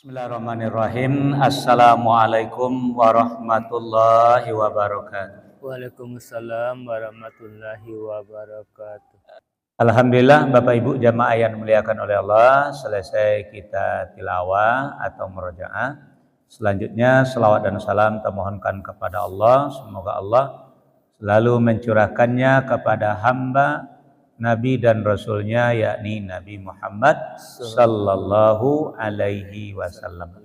Bismillahirrahmanirrahim. Assalamualaikum warahmatullahi wabarakatuh. Waalaikumsalam warahmatullahi wabarakatuh. Alhamdulillah Bapak Ibu jamaah yang dimuliakan oleh Allah, selesai kita tilawah atau merojaah. Selanjutnya selawat dan salam termohonkan kepada Allah, semoga Allah selalu mencurahkannya kepada hamba Nabi dan Rasulnya yakni Nabi Muhammad Sallallahu Alaihi Wasallam.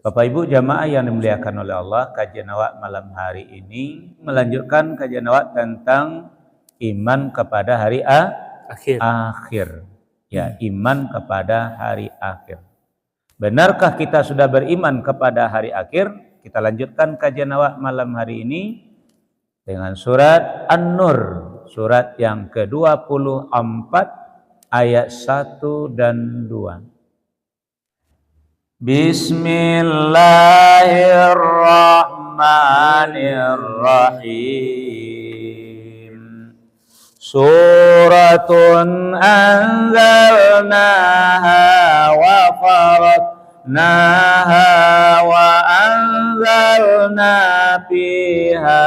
Bapak Ibu jamaah yang dimuliakan oleh Allah, kajian awak malam hari ini melanjutkan kajian awak tentang iman kepada hari a Akhir. akhir. Ya, iman kepada hari akhir. Benarkah kita sudah beriman kepada hari akhir? Kita lanjutkan kajian awak malam hari ini dengan surat An-Nur surat yang ke-24 ayat 1 dan 2. Bismillahirrahmanirrahim. Suratun anzalnaha wa wa anzalna fiha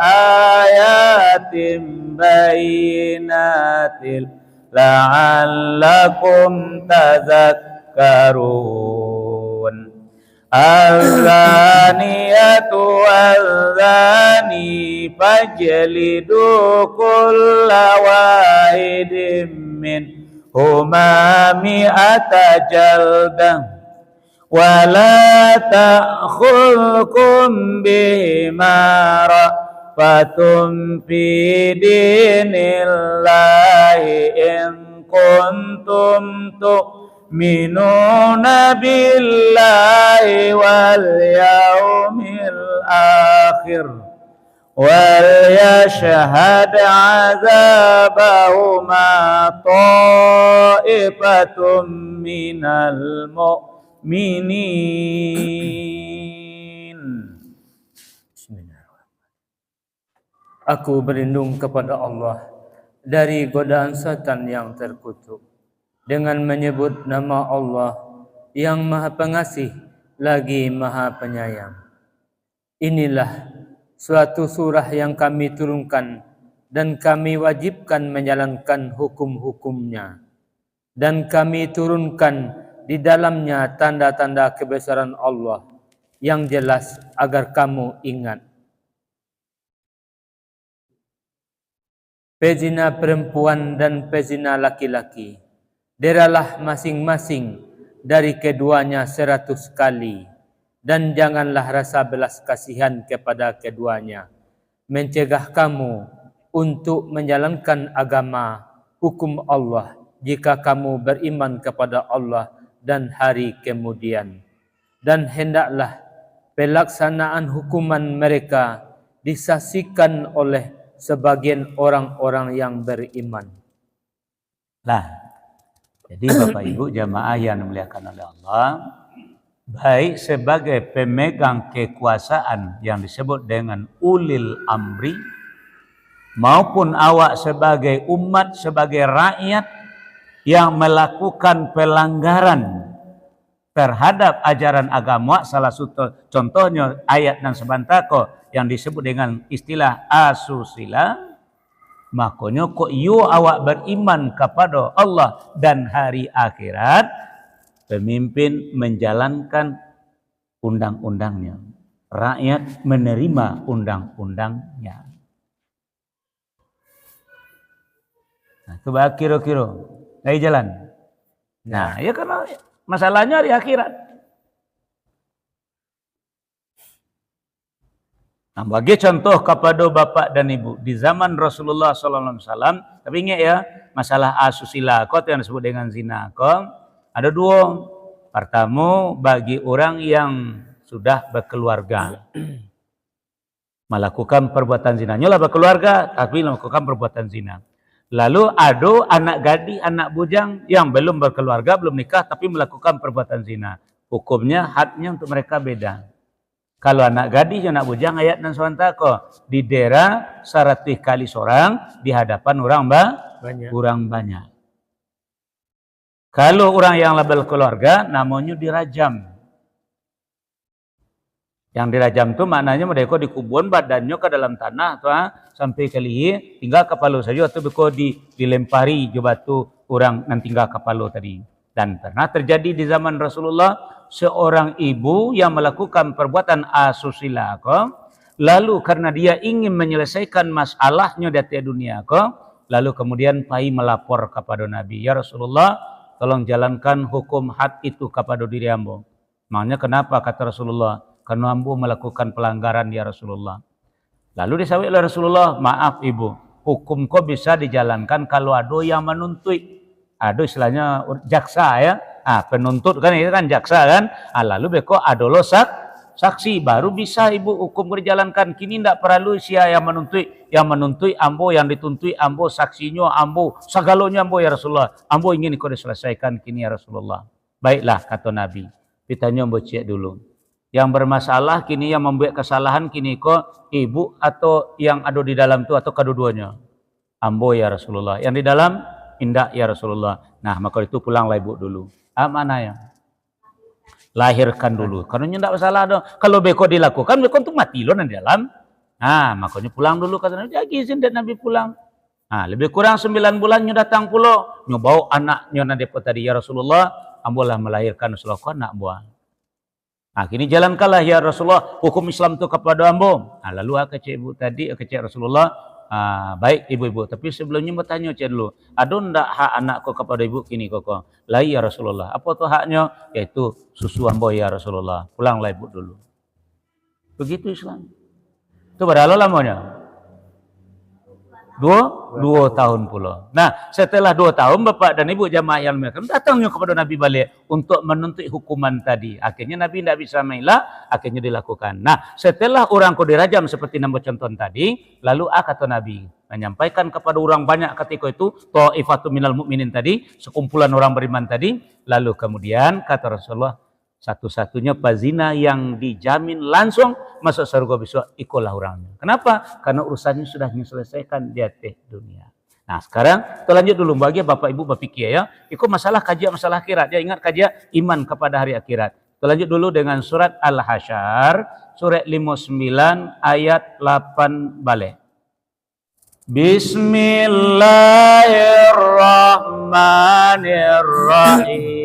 ayatim بينات لعلكم تذكرون الزانية والزاني فاجلدوا كل واحد منهما مئة جلدة ولا تأخذكم بهما رأفة في دين الله إن كنتم تؤمنون بالله واليوم الآخر وليشهد عذابهما طائفة من المؤمنين minal mu'minin Aku berlindung kepada Allah dari godaan setan yang terkutuk dengan menyebut nama Allah yang Maha Pengasih lagi Maha Penyayang. Inilah suatu surah yang kami turunkan dan kami wajibkan menjalankan hukum-hukumnya. Dan kami turunkan di dalamnya tanda-tanda kebesaran Allah yang jelas agar kamu ingat. pezina perempuan dan pezina laki-laki. Deralah masing-masing dari keduanya seratus kali. Dan janganlah rasa belas kasihan kepada keduanya. Mencegah kamu untuk menjalankan agama hukum Allah jika kamu beriman kepada Allah dan hari kemudian. Dan hendaklah pelaksanaan hukuman mereka disaksikan oleh sebagian orang-orang yang beriman. Lah, jadi Bapak Ibu jamaah yang dimuliakan oleh Allah, baik sebagai pemegang kekuasaan yang disebut dengan ulil amri, maupun awak sebagai umat, sebagai rakyat yang melakukan pelanggaran terhadap ajaran agama, salah satu contohnya ayat dan sebantako yang disebut dengan istilah asusila. Makanya kok you awak beriman kepada Allah dan hari akhirat pemimpin menjalankan undang-undangnya. Rakyat menerima undang-undangnya. Nah coba kira-kira dari jalan nah ya karena masalahnya di akhirat Nah, bagi contoh kepada bapak dan ibu di zaman Rasulullah SAW, tapi ingat ya masalah asusila kot yang disebut dengan zina kot ada dua. Pertama bagi orang yang sudah berkeluarga melakukan perbuatan zina. Nyolah berkeluarga tapi melakukan perbuatan zina. Lalu ada anak gadis, anak bujang yang belum berkeluarga, belum nikah tapi melakukan perbuatan zina. Hukumnya, hadnya untuk mereka beda. Kalau anak gadis, anak bujang, ayat dan suantako. Di daerah seratus kali seorang, di hadapan orang ba? banyak. Kurang banyak. Kalau orang yang label keluarga, namanya dirajam. Yang dirajam tu maknanya mereka dikubur badannya ke dalam tanah tu ha, sampai ke lihi tinggal kepala saja atau beko di dilempari je batu orang nan tinggal kepala tadi. Dan pernah terjadi di zaman Rasulullah seorang ibu yang melakukan perbuatan asusila lalu karena dia ingin menyelesaikan masalahnya di dunia lalu kemudian pai melapor kepada Nabi ya Rasulullah tolong jalankan hukum had itu kepada diri ambo. Maknanya kenapa kata Rasulullah? Karena ambo melakukan pelanggaran ya Rasulullah. Lalu disawai oleh Rasulullah, maaf ibu, hukum kau bisa dijalankan kalau ada yang menuntut. Ada istilahnya jaksa ya, ah penuntut kan itu kan jaksa kan. Ah, lalu beko ada lo sak, saksi baru bisa ibu hukum dijalankan. Kini tidak perlu sia yang menuntut, yang menuntut ambo, yang dituntut ambo, saksinya ambo, segalonya ambo ya Rasulullah. Ambo ingin kau diselesaikan kini ya Rasulullah. Baiklah kata Nabi. Ditanya ambo cek dulu. Yang bermasalah kini yang membuat kesalahan kini kok ibu atau yang ada di dalam itu atau kedua-duanya. Ambo ya Rasulullah. Yang di dalam indah ya Rasulullah. Nah maka itu pulanglah ibu dulu. Ah, mana ya? Lahirkan dulu. Karena tidak masalah dong. Kalau beko dilakukan, beko untuk mati loh di dalam. Nah, makanya pulang dulu kata Nabi. Jadi izin dan Nabi pulang. Nah, lebih kurang sembilan bulan nyo datang pulau. Bawa anaknya nanti tadi ya Rasulullah. Ambolah melahirkan Rasulullah anak buah. Nah, kini jalankanlah ya Rasulullah hukum Islam itu kepada ambo. Nah, lalu aku cek ibu tadi, aku cek Rasulullah, ah, baik ibu-ibu. Tapi sebelumnya bertanya cek dulu, ada ndak hak anakku kepada ibu kini koko? Lah ya Rasulullah. Apa tuh haknya? Yaitu susu ambo ya Rasulullah. Pulanglah ibu dulu. Begitu Islam. Itu berapa lamanya? Dua, dua tahun pula. Nah, setelah dua tahun Bapak dan Ibu jamaah yang mereka datangnya kepada Nabi balik untuk menuntut hukuman tadi. Akhirnya Nabi tidak bisa mengelak, akhirnya dilakukan. Nah, setelah orang kau dirajam seperti nombor contoh tadi, lalu ah kata Nabi menyampaikan kepada orang banyak ketika itu ta'ifatu minal mukminin tadi, sekumpulan orang beriman tadi, lalu kemudian kata Rasulullah satu-satunya pazina yang dijamin langsung masuk surga besok ikulah orangnya. Kenapa? Karena urusannya sudah diselesaikan di atas dunia. Nah sekarang kita lanjut dulu bagi bapak ibu berpikir ya. Ikut masalah kajian masalah akhirat. Ya ingat kajian iman kepada hari akhirat. Kita lanjut dulu dengan surat Al-Hasyar. Surat 59 ayat 8 balik. Bismillahirrahmanirrahim.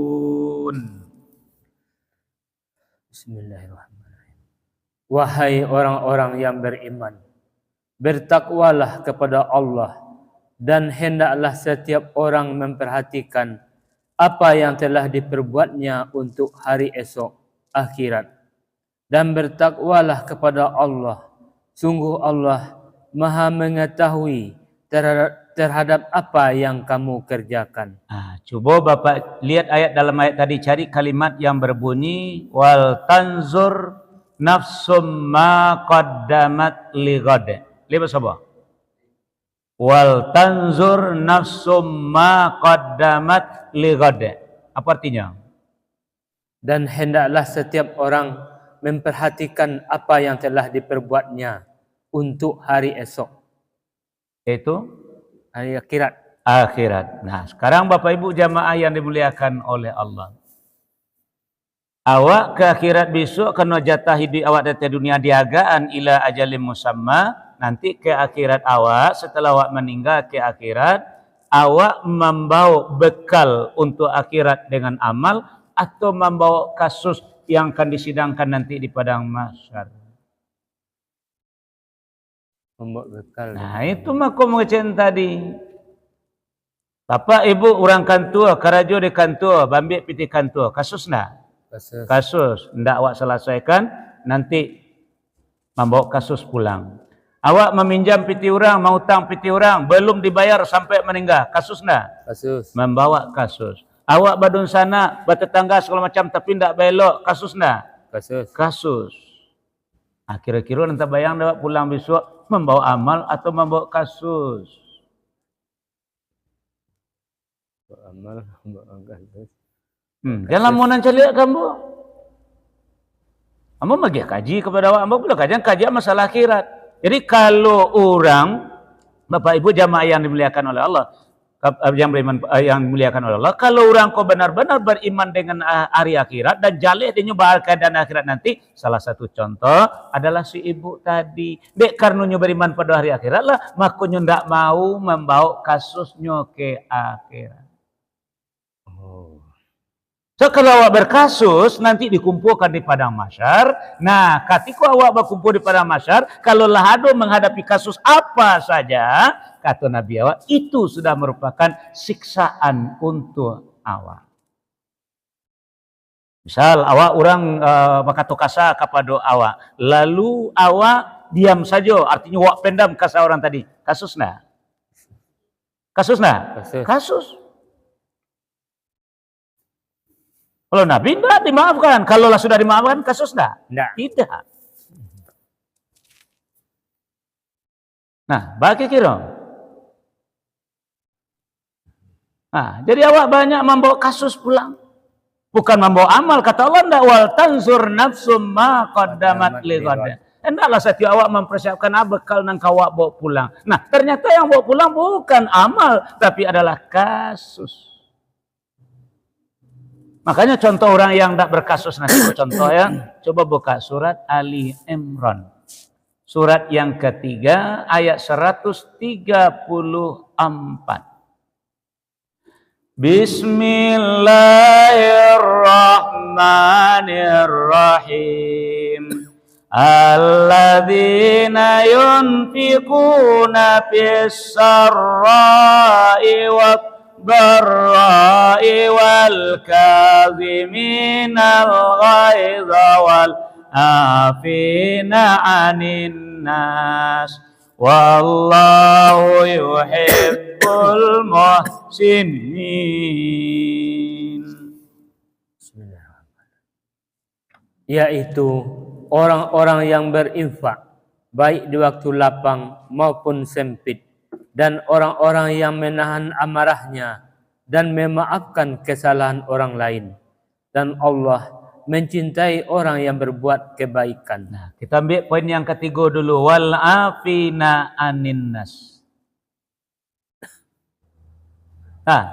Bismillahirrahmanirrahim. Wahai orang-orang yang beriman, bertakwalah kepada Allah dan hendaklah setiap orang memperhatikan apa yang telah diperbuatnya untuk hari esok akhirat dan bertakwalah kepada Allah. Sungguh Allah Maha mengetahui terhadap, terhadap apa yang kamu kerjakan. Ah, coba Bapak lihat ayat dalam ayat tadi cari kalimat yang berbunyi wal tanzur nafsum ma qaddamat li ghad. Lihat apa? Wal tanzur nafsum ma qaddamat li ghad. Apa artinya? Dan hendaklah setiap orang memperhatikan apa yang telah diperbuatnya untuk hari esok, Itu akhirat. akhirat. Nah, sekarang Bapak Ibu jamaah yang dimuliakan oleh Allah. Awak ke akhirat besok kena jatah hidup awak dari dunia diagaan ila ajalim musamma. Nanti ke akhirat awak setelah awak meninggal ke akhirat awak membawa bekal untuk akhirat dengan amal atau membawa kasus yang akan disidangkan nanti di padang mahsyar. Bekal. Nah, itu makom ngecen tadi. Bapak ibu orang kantua, karajo di kantua, bambik piti kantua, kasus nah? Kasus. Kasus, ndak awak selesaikan, nanti membawa kasus pulang. Awak meminjam piti orang, mau utang piti orang, belum dibayar sampai meninggal, kasus nah? Kasus. Membawa kasus. Awak badun sana, bertetangga segala macam tapi ndak belok, kasus nah? Kasus. Kasus. Nah, kira-kira nanti bayang dapat pulang besok membawa amal atau membawa kasus. Amal kasus. Hmm, jangan mau nanti lihat kamu. Kamu bagi kaji kepada awak, kamu pula kajian kajian masalah akhirat. Jadi kalau orang Bapak Ibu jamaah yang dimuliakan oleh Allah, yang beriman eh, yang dimuliakan oleh Allah, kalau orang kau benar-benar beriman dengan eh, hari akhirat dan jalih bahal keadaan akhirat nanti, salah satu contoh adalah si ibu tadi. Dek karena beriman pada hari akhirat lah, makanya ndak mau membawa kasusnya ke akhirat. Oh. So kalau awak berkasus nanti dikumpulkan di padang masyar. Nah, ketika awak berkumpul di padang masyar, kalau lahado menghadapi kasus apa saja, kata Nabi awak, itu sudah merupakan siksaan untuk awak. Misal awak orang uh, berkata kasar kepada awak, lalu awak diam saja, artinya awak pendam kasar orang tadi. Kasus nah? Kasus nah? Kasus. Kasus. Kalau Nabi tidak dimaafkan. Kalau sudah dimaafkan, kasus tidak? Nggak. Tidak. Nah, bagi kira. Nah, jadi awak banyak membawa kasus pulang. Bukan membawa amal. Kata Allah, tidak wal tanzur nafsum ma qaddamat li li ghadin." Hendaklah setiap awak mempersiapkan apa bekal nang awak bawa pulang. Nah, ternyata yang bawa pulang bukan amal, tapi adalah kasus. Makanya contoh orang yang tidak berkasus nanti contoh ya, coba buka surat Ali Imran. Surat yang ketiga ayat 134. بسم الله الرحمن الرحيم. الذين ينفقون في السراء والضراء والكاظمين الغيظ والعافين عن الناس. والله يحب المحسنين. Yaitu orang-orang yang berinfak baik di waktu lapang maupun sempit dan orang-orang yang menahan amarahnya dan memaafkan kesalahan orang lain. Dan Allah mencintai orang yang berbuat kebaikan. Nah, kita ambil poin yang ketiga dulu wal afina anin nas. Nah,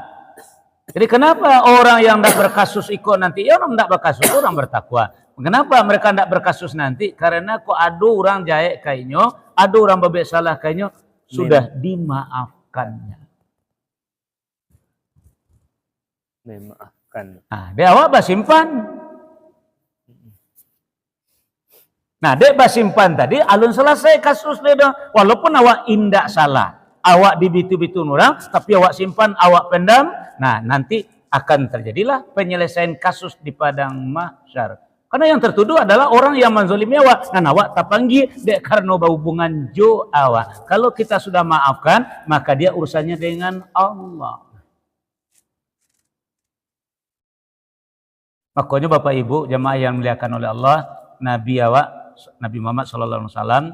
jadi kenapa orang yang tidak berkasus ikut nanti? Ya orang tidak berkasus, orang bertakwa. Kenapa mereka tidak berkasus nanti? Karena kok ada orang jahit kainnya, ada orang bebek salah kainnya, sudah dimaafkannya. Memaafkan. Nah, dia awak basimpan. Nah, dek basimpan tadi alun selesai kasus dia dah. Walaupun awak indak salah. Awak dibitu-bitu orang, tapi awak simpan, awak pendam. Nah, nanti akan terjadilah penyelesaian kasus di padang mahsyar. Karena yang tertuduh adalah orang yang menzolimi awak. Dan awak tak panggil dek karena hubungan jo awak. Kalau kita sudah maafkan, maka dia urusannya dengan Allah. Makanya Bapak Ibu jemaah yang dimuliakan oleh Allah, Nabi awak Nabi Muhammad sallallahu alaihi wasallam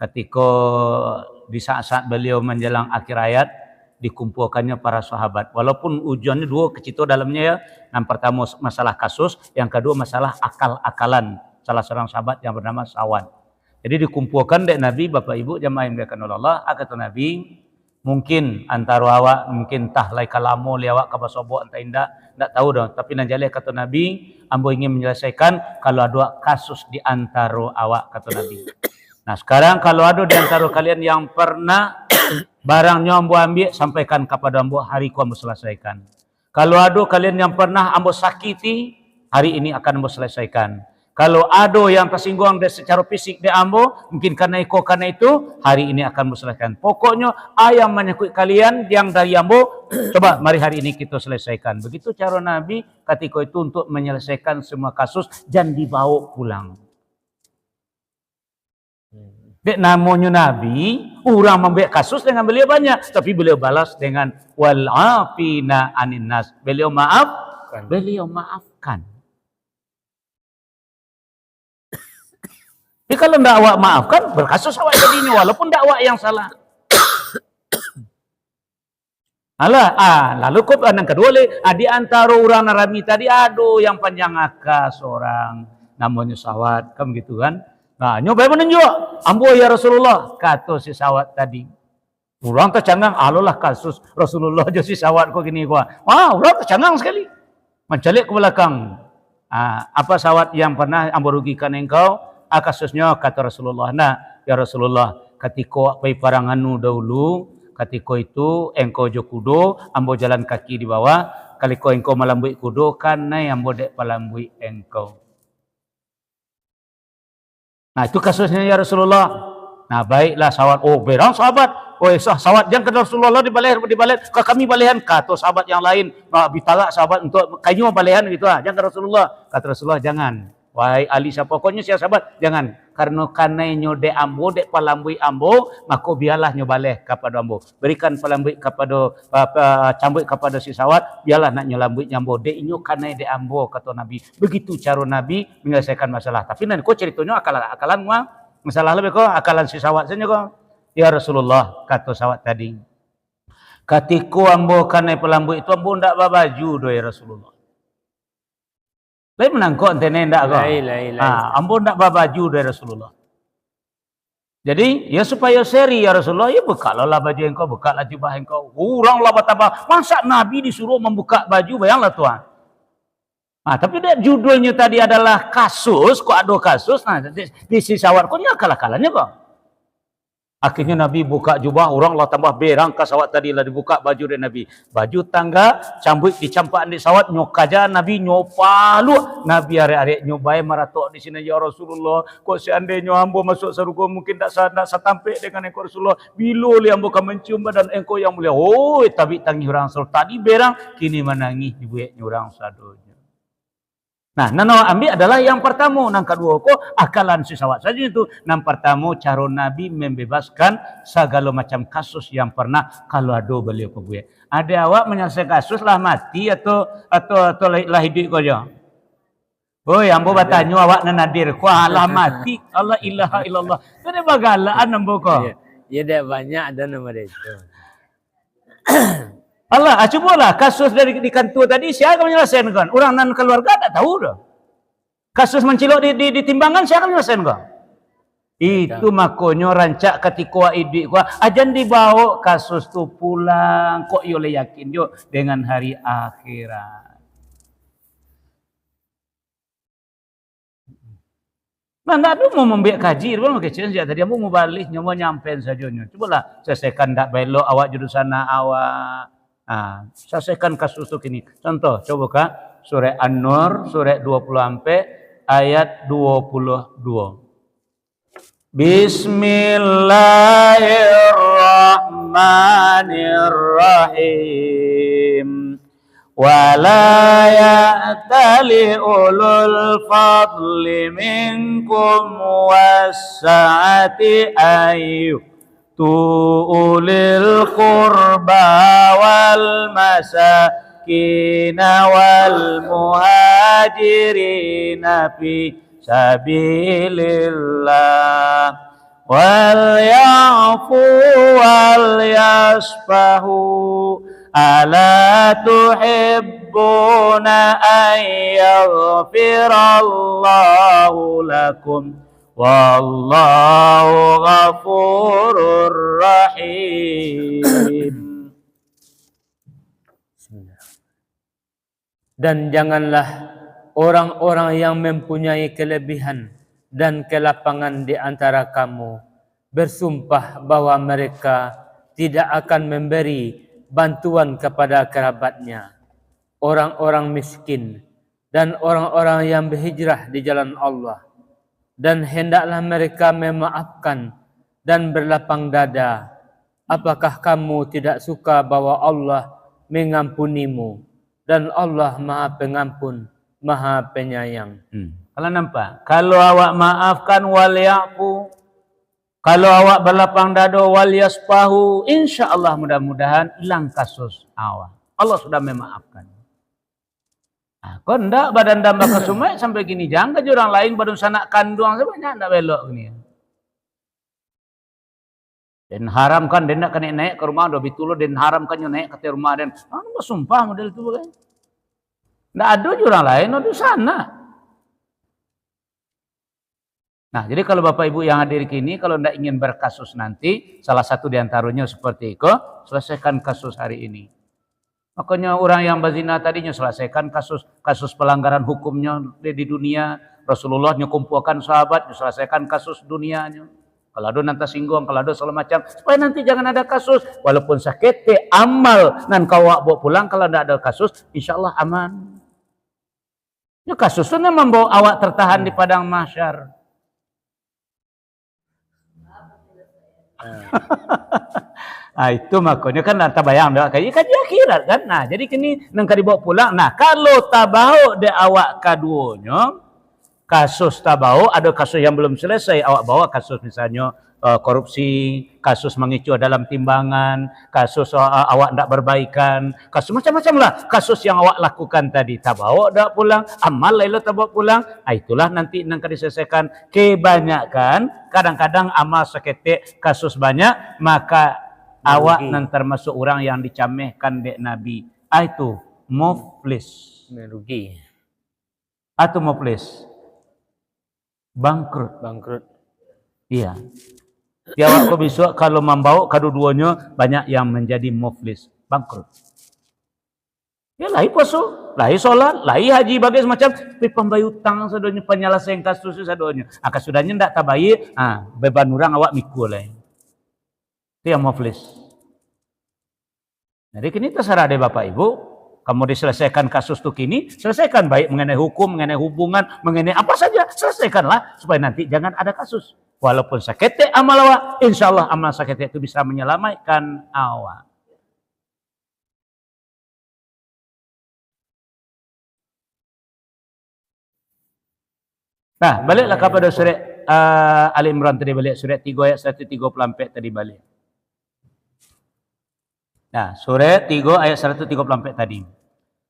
ketika di saat-saat beliau menjelang akhir ayat dikumpulkannya para sahabat. Walaupun ujiannya dua kecito dalamnya ya. Yang pertama masalah kasus, yang kedua masalah akal-akalan salah seorang sahabat yang bernama Sawan. Jadi dikumpulkan dek Nabi, Bapak Ibu jemaah yang oleh Allah, kata Nabi, mungkin antara awak mungkin tah lai kalamu li awak basobok entah indah tak tahu dah tapi nan jaleh kata Nabi ambo ingin menyelesaikan kalau ada kasus di antara awak kata Nabi nah sekarang kalau ada di antara kalian yang pernah barangnya ambo ambil sampaikan kepada ambo hari ku ambo selesaikan kalau ada kalian yang pernah ambo sakiti hari ini akan ambo selesaikan kalau ada yang tersinggung dari secara fisik di ambo, mungkin karena itu, karena itu, hari ini akan selesaikan. Pokoknya ayam menyakut kalian yang dari ambo, coba mari hari ini kita selesaikan. Begitu cara Nabi ketika itu untuk menyelesaikan semua kasus dan dibawa pulang. Dek namanya Nabi, orang membuat kasus dengan beliau banyak, tapi beliau balas dengan wal afina. Beliau maaf, beliau maafkan. Jadi kalau ndak awak maafkan, berkasus awak jadinya walaupun ndak awak yang salah. Alah, ah, lalu kau yang kedua le, ah, di antara orang narami tadi aduh yang panjang aka seorang namanya sawat, kan gitu kan? Nah, nyoba menunjuk, ambo ya Rasulullah, kata si sawat tadi. Orang tercengang, alolah kasus Rasulullah aja si sawat kau gini gua. Wah, orang tercengang sekali. Mencalik ke belakang. Ah, apa sawat yang pernah ambo rugikan engkau? Ah, kasusnya kata Rasulullah. Nah, ya Rasulullah, ketika apa paranganu dahulu, ketika itu engkau jo kudo, ambo jalan kaki di bawah, kali kau engkau malambui kudo, karena ambo dek palambui engkau. Nah itu kasusnya ya Rasulullah. Nah baiklah sahabat, oh berang sahabat, oh sah sahabat. Yang kenal Rasulullah di balik di balik, ke kami balihan. Kata sahabat yang lain, nah, bitalak sahabat untuk kayu balihan gitu ah, jangan Rasulullah, kata Rasulullah jangan. Wahai Ali siapa? Pokoknya siapa sahabat? Jangan. Karena karena nyode ambo dek palambui ambo maka biarlah nyobaleh kepada ambo. Berikan palambui kepada apa cambuk kepada si sawat biarlah nak nyolambui nyambo. Dek inyo karena dek ambo kata Nabi. Begitu cara Nabi menyelesaikan masalah. Tapi nanti kok ceritanya akalan akalan mah masalah lebih kok akalan si sawat saja kok ya Rasulullah kata sawat tadi. Katiku ambo karena pelambui itu ambo ndak baju do ya Rasulullah lain menangkut antene ndak kok. Lain, lain, lain. Ah, ambo ndak bawa baju dari Rasulullah. Jadi ya supaya seri ya Rasulullah ya bukalah baju engkau, bukalah jubah engkau. Kurang lah betapa. Masa Nabi disuruh membuka baju, bayanglah tuan. Nah, tapi dia judulnya tadi adalah kasus, kok ada kasus. Nah, di, di sisawar kok ini akal-akalannya kok. Akhirnya Nabi buka jubah, orang lah tambah berang ke sawat tadi lah dibuka baju dari Nabi. Baju tangga, cambuk dicampak di sawat, nyokaja Nabi nyopalu. Nabi hari-hari nyobai maratok di sini ya Rasulullah. Kok seandainya ambo masuk surga mungkin tak tak satampik dengan engkau Rasulullah. Bila li ambo kan mencium badan engkau yang mulia. Oh, tapi tangi orang Rasul. Tadi berang, kini menangis dibuatnya orang sadonya. Nah, nana ambil adalah yang pertama, nang kedua kok akalan sisawat saja itu. Nang pertama cara Nabi membebaskan segala macam kasus yang pernah kalau ada beliau ke gue. Ada awak menyelesaikan kasus lah mati atau atau atau lah hidup kau je. Oh, yang bawa tanya awak nan nadir, ku lah mati, Allah ilaha illallah. Itu bagalaan nambo kau. Ya, ya dah banyak ada nama dia itu. Allah, ah, cubalah kasus dari di kantor tadi siapa akan menyelesaikan kan? Orang nan keluarga tak tahu dah. Kasus mencilok di, di, di timbangan siapa akan menyelesaikan kan? Itu makanya rancak ketika idik gua ajan dibawa kasus tu pulang kok yo yakin yo dengan hari akhirat. Nah, tak ada mau membiak kaji, belum kecil saja. Tadi mau balik, nyoba nyampein saja. Cobalah selesaikan tak belok awak jurusan awak. Nah, selesaikan kasus ini. Contoh, coba kak, surah An-Nur, surah 20 sampai ayat 22. Bismillahirrahmanirrahim. ولا يأتل أولو الفضل منكم والسعة أن أولي القربى والمساكين والمهاجرين في سبيل الله. وليعفوا وليصفحوا ألا تحبون أن يغفر الله لكم؟ Wallahu ghafurur rahim. Dan janganlah orang-orang yang mempunyai kelebihan dan kelapangan di antara kamu bersumpah bahwa mereka tidak akan memberi bantuan kepada kerabatnya, orang-orang miskin, dan orang-orang yang berhijrah di jalan Allah dan hendaklah mereka memaafkan dan berlapang dada. Apakah kamu tidak suka bahwa Allah mengampunimu dan Allah Maha Pengampun, Maha Penyayang. Hmm. Kalau nampak, kalau awak maafkan wal yafu, kalau awak berlapang dada wal yaspahu, insya-Allah mudah-mudahan hilang kasus awak. Allah sudah memaafkan. Nah, kok ndak badan damba ke sungai sampai gini jangan ke orang lain badan sanak kandung sebanyak ndak belok gini. Dan haram kan dia nak kena naik ke rumah dobi tulu dan haram kan naik ke rumah dan anu sumpah model itu kan. Ndak ada orang lain di sana. Nah, jadi kalau Bapak Ibu yang hadir kini, kalau tidak ingin berkasus nanti, salah satu di antaranya seperti itu, selesaikan kasus hari ini. Makanya orang yang berzina tadinya selesaikan kasus kasus pelanggaran hukumnya di, di dunia. Rasulullah kumpulkan sahabat, selesaikan kasus dunianya. Kalau ada nanti singgung, kalau ada segala macam, supaya nanti jangan ada kasus. Walaupun sakit, amal nan kau bawa pulang kalau tidak ada kasus, insya Allah aman. Ya kasus itu membawa awak tertahan di padang mahsyar. ah itu makanya kan tak bayang dah kaji kaji akhirat kan. Nah, jadi kini nang dibawa pulang. Nah, kalau tabau de awak kaduanya kasus tabau ada kasus yang belum selesai awak bawa kasus misalnya uh, korupsi, kasus mengicu dalam timbangan, kasus uh, awak tidak berbaikan, kasus macam-macam lah. Kasus yang awak lakukan tadi tak bawa tak pulang, amal lain tak bawa pulang. Ah, itulah nanti akan diselesaikan. Kebanyakan kadang-kadang amal seketik kasus banyak maka. Awak nan termasuk orang yang dicamehkan dek Nabi. Ah, itu muflis. Merugi. Atau muflis. Bangkrut. Bangkrut. Iya. Ya waktu besok kalau membawa kedua-duanya banyak yang menjadi muflis, bangkrut. Ya lahi puasa, lahi solat, lahi haji bagai semacam tapi pembayar utang sadonya penyelesaian kasus sadonya. Akan sudahnya ndak tabayi, ah beban orang awak mikul lain. Itu yang muflis. Jadi kini terserah deh Bapak Ibu, kamu diselesaikan kasus tuh kini, selesaikan baik mengenai hukum, mengenai hubungan, mengenai apa saja, selesaikanlah supaya nanti jangan ada kasus. Walaupun sakit amal awak, insya Allah amal sakit itu bisa menyelamatkan awak. Nah, baliklah kepada surat uh, Ali Imran tadi balik. Surat 3 ayat 134 tadi balik. Nah, surat 3 ayat 134 tadi.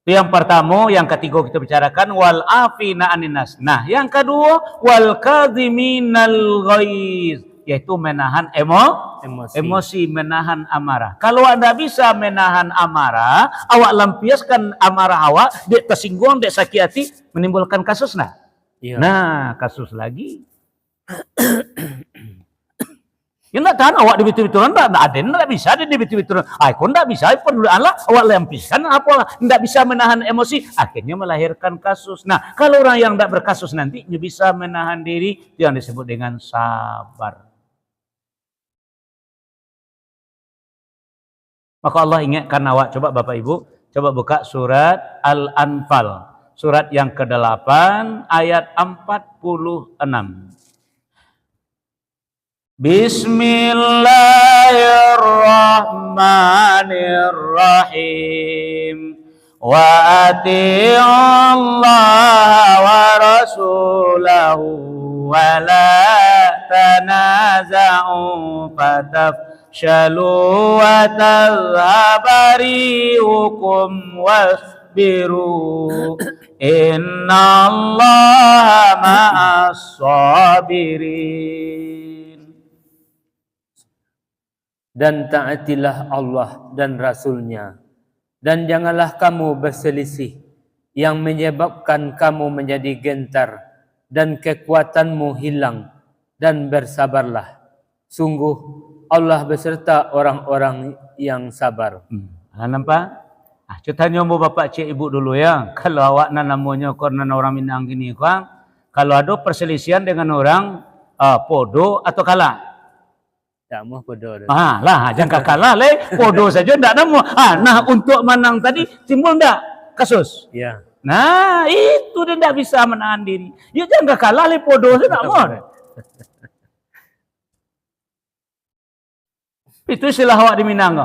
Itu yang pertama, yang ketiga kita bicarakan wal afina aninas. Nah, yang kedua wal kadhiminal ghaiz, yaitu menahan emo, emosi. emosi, menahan amarah. Kalau Anda bisa menahan amarah, awak lampiaskan amarah awak, dek tersinggung, dek sakit hati, menimbulkan kasus nah. Ya. Nah, kasus lagi. Nak tahan awak di betul-betulan tak ada nak bisa di betul-betulan. Ai pun tak bisa pun Allah awak lempiskan apa tidak bisa menahan emosi akhirnya melahirkan kasus. Nah, kalau orang yang tidak berkasus nanti bisa menahan diri yang disebut dengan sabar. Maka Allah ingatkan awak coba Bapak Ibu coba buka surat Al-Anfal surat yang ke-8 ayat 46. بسم الله الرحمن الرحيم وأطيعوا الله ورسوله ولا تنازعوا فتفشلوا وتذهب ريوكم واصبروا إن الله مع الصابرين dan taatilah Allah dan Rasulnya. Dan janganlah kamu berselisih yang menyebabkan kamu menjadi gentar dan kekuatanmu hilang dan bersabarlah. Sungguh Allah beserta orang-orang yang sabar. Hmm. Ah, nampak? Ah ceritanya mau bapak cik ibu dulu ya. Kalau awak nak namanya karena orang Minang gini kan kalau ada perselisihan dengan orang uh, podo atau kalah tak mau podo. Ah lah, jangan kalah le. Podo saja ndak nemu. Ah, nah untuk menang tadi timbul ndak kasus? Ya. Nah, itu dia ndak bisa menahan diri. Ya jangan kalah le podo saja ndak mau. itu istilah awak di Minang.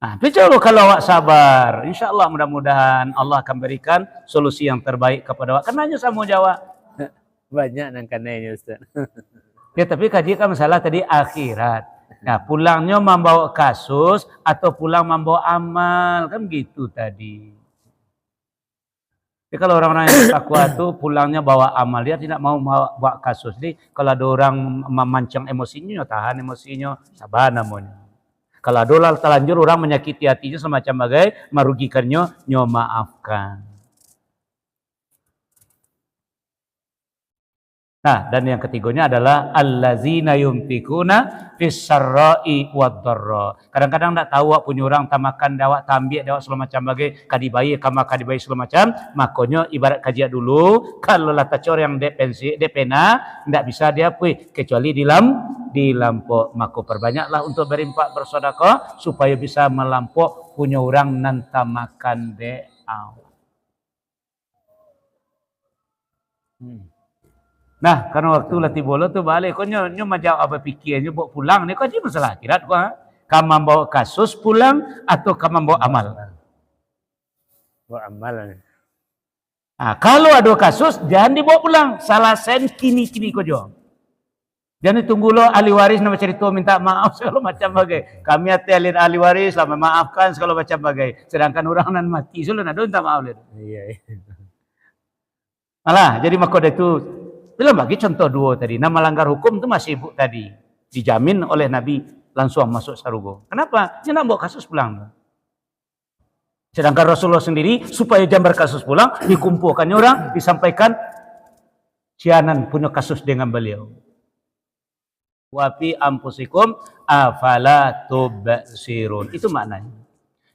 Nah, coba kalau awak sabar, insya Allah mudah-mudahan Allah akan berikan solusi yang terbaik kepada awak. Kenanya sama Jawa? Banyak nang kananya Ustaz. Ya tapi kaji kan masalah tadi akhirat. Nah pulangnya membawa kasus atau pulang membawa amal kan gitu tadi. Jadi kalau orang-orang yang takwa itu pulangnya bawa amal, dia tidak mau bawa, bawa kasus. Jadi kalau ada orang memancang emosinya, tahan emosinya, sabar namanya. Kalau ada orang terlanjur orang menyakiti hatinya semacam bagai merugikannya, nyo maafkan. Nah, dan yang ketiganya adalah allazina yumtikuna fis dharra. Kadang-kadang tak tahu punya orang tamakan dawak tambik dawak segala macam bagai kadibai kama kadibai segala macam, makanya ibarat kajian dulu kalau lah tacor yang dep pensi dep pena tidak bisa dia pui kecuali di lam di lampau maka perbanyaklah untuk berimpak bersedekah supaya bisa melampau punya orang nan tamakan de. Hmm. Nah, karena waktu latih bola tu balik, kau nyo nyo macam apa fikirnya bawa pulang ni kau aja masalah akhirat kau. Ha? Kamu bawa kasus pulang atau kamu bawa amal? Bawa amal. Nah, kalau ada kasus jangan dibawa pulang. Salah sen kini kini kau jawab. Jangan tunggu lo ahli waris nama cerita minta maaf segala macam bagai. Kami hati ahli ahli waris lah memaafkan segala macam bagai. Sedangkan orang nan mati sudah ada minta maaf le. Iya. Alah, jadi mahkota itu Belum bagi contoh dua tadi. Nama langgar hukum itu masih ibu tadi. Dijamin oleh Nabi langsung masuk sarugo. Kenapa? Dia nak bawa kasus pulang. Sedangkan Rasulullah sendiri supaya jambar kasus pulang dikumpulkannya orang disampaikan sianan punya kasus dengan beliau. Wafi ampusikum afala tubsirun. Itu maknanya.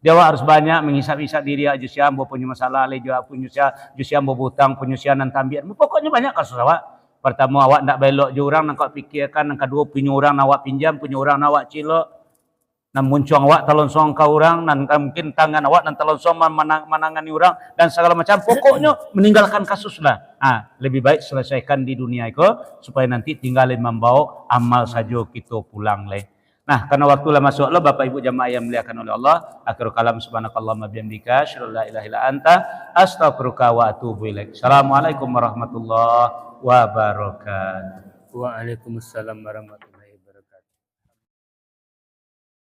Dia harus banyak menghisap-hisap diri aja siam punya masalah, lejo punya siam, siam butang, punya sianan tambian. Pokoknya banyak kasus awak. Pertama awak nak belok je orang nak fikirkan, yang kedua punya orang nak awak pinjam, punya orang nak awak cilok. Nan muncung awak talon song orang, nan mungkin tangan awak nan talon song manang, manangani orang dan segala macam. Pokoknya meninggalkan kasus lah. Ah, lebih baik selesaikan di dunia itu supaya nanti tinggalin membawa amal saja kita pulang leh. Nah, karena waktu masuk Allah, Bapak Ibu jamaah yang muliakan oleh Allah, akhir kalam subhanakallahumma bihamdika, syarul la ilaha illa anta, astaghfiruka wa atubu ilaik. Assalamualaikum warahmatullahi wabarakatuh. Waalaikumsalam warahmatullahi